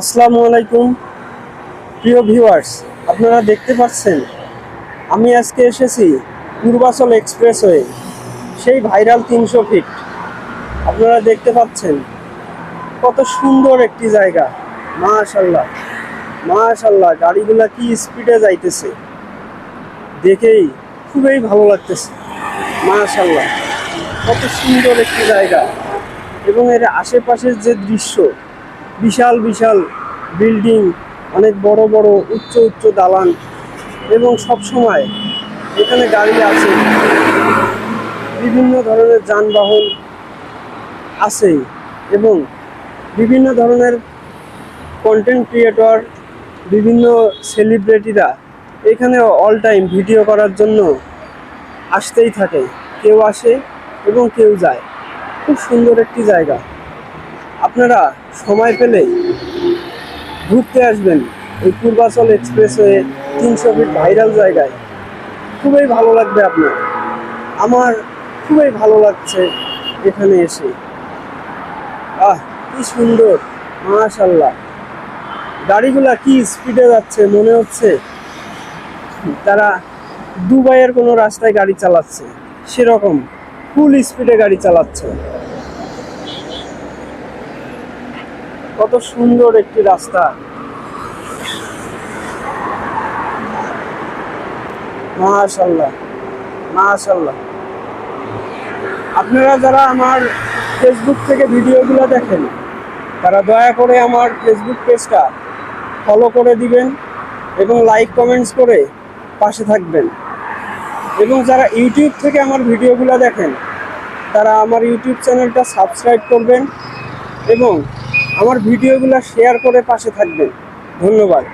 আসসালামু আলাইকুম। প্রিয় ভিউয়ার্স আপনারা দেখতে পাচ্ছেন, আমি আজকে এসেছি পূর্বাচল এক্সপ্রেসওয়ে সেই ভাইরাল তিনশো ফিট আপনারা দেখতে পাচ্ছেন, কত সুন্দর একটি জায়গা। মাশাল্লাহ মাশাল্লাহ গাড়িগুলো কি স্পিডে যাইতেছে। দেখেই খুবই ভালো লাগতেছে। মাশাল্লাহ কত সুন্দর একটি জায়গা। এবং এর আশেপাশের যে দৃশ্য বিশাল বিশাল বিল্ডিং, অনেক বড় বড়, উচ্চ উচ্চ দালান এবং সব সময় এখানে গাড়ি আছে। বিভিন্ন ধরনের যানবাহন আছে এবং বিভিন্ন ধরনের কন্টেন্ট ক্রিয়েটর বিভিন্ন সেলিব্রিটিরা এখানে অল টাইম ভিডিও করার জন্য আসতেই থাকে। কেউ আসে এবং কেউ যায়। খুব সুন্দর একটি জায়গা। আপনারা সময় পেলে ঘুরতে আসবেন এই পূর্বাচল এক্সপ্রেসওয়ে তিনশো ফিট ভাইরাল জায়গায়। খুবই ভালো লাগবে আপনার। আমার খুবই ভালো লাগছে এখানে এসে। আহ, কি সুন্দর মাশাল্লাহ গাড়িগুলা কি স্পিডে যাচ্ছে, মনে হচ্ছে তারা দুবাইয়ের কোনো রাস্তায় গাড়ি চালাচ্ছে। সেরকম ফুল স্পিডে গাড়ি চালাচ্ছে। কত সুন্দর একটি রাস্তা। মাশাল্লাহ মাশাল্লাহ আপনারা যারা আমার ফেসবুক থেকে ভিডিওগুলো দেখেন, তারা দয়া করে আমার ফেসবুক পেজটা ফলো করে দিবেন এবং লাইক কমেন্টস করে পাশে থাকবেন। এবং যারা ইউটিউব থেকে আমার ভিডিওগুলো দেখেন, তারা আমার ইউটিউব চ্যানেলটা সাবস্ক্রাইব করবেন এবং আমার ভিডিওগুলো শেয়ার করে পাশে থাকবেন। ধন্যবাদ।